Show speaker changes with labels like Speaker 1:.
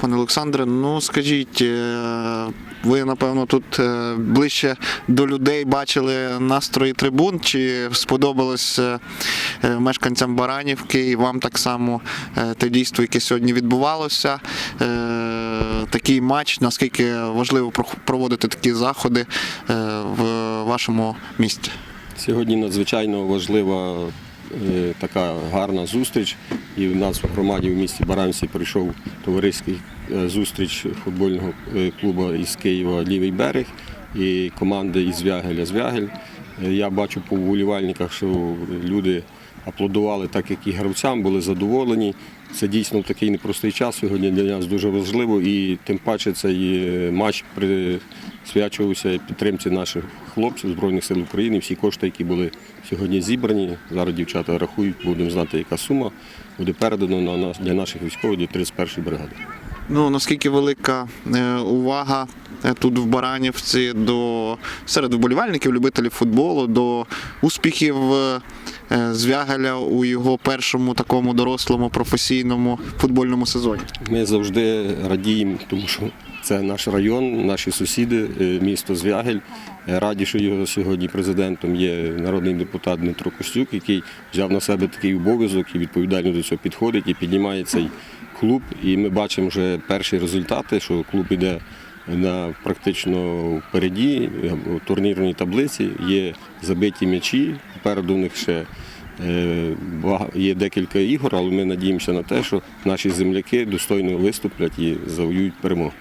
Speaker 1: Пане Олександре, ну скажіть, е, ви напевно тут е, ближче до людей бачили настрої трибун, чи сподобалось е, мешканцям Баранівки і вам так само те дійство, яке сьогодні відбувалося? Такий матч, наскільки важливо проводити такі заходи в вашому місті?
Speaker 2: Сьогодні надзвичайно важлива така гарна зустріч. І в нас в громаді в місті Баранці прийшов товариський е, зустріч футбольного е, клубу із Києва Лівий берег і команди із Вягеля Звягель. Е, Я бачу по вболівальниках, що люди аплодували так, як і гравцям, були задоволені. Це дійсно такий непростий час сьогодні для нас дуже важливо і тим паче цей е, матч присвячувався підтримці наших хлопців Збройних сил України. Всі кошти, які були сьогодні зібрані. Зараз дівчата рахують, будемо знати, яка сума буде передано на для наших військових до 31-ї бригади.
Speaker 1: Ну наскільки велика е, увага е, тут в Баранівці до серед вболівальників, любителів футболу, до успіхів е, Звягеля у його першому такому дорослому професійному футбольному сезоні.
Speaker 2: Ми завжди радіємо, тому що це наш район, наші сусіди, е, місто Звягель. Е, Раді, що його сьогодні президентом є народний депутат Дмитро Костюк, який взяв на себе такий обов'язок і відповідально до цього підходить і піднімає цей клуб. І ми бачимо вже перші результати, що клуб іде на практично впереді е, у турнірній таблиці. Є забиті м'ячі, попереду в них ще Е, Є декілька ігор, але ми надіємося на те, що наші земляки достойно виступлять і завоюють перемогу.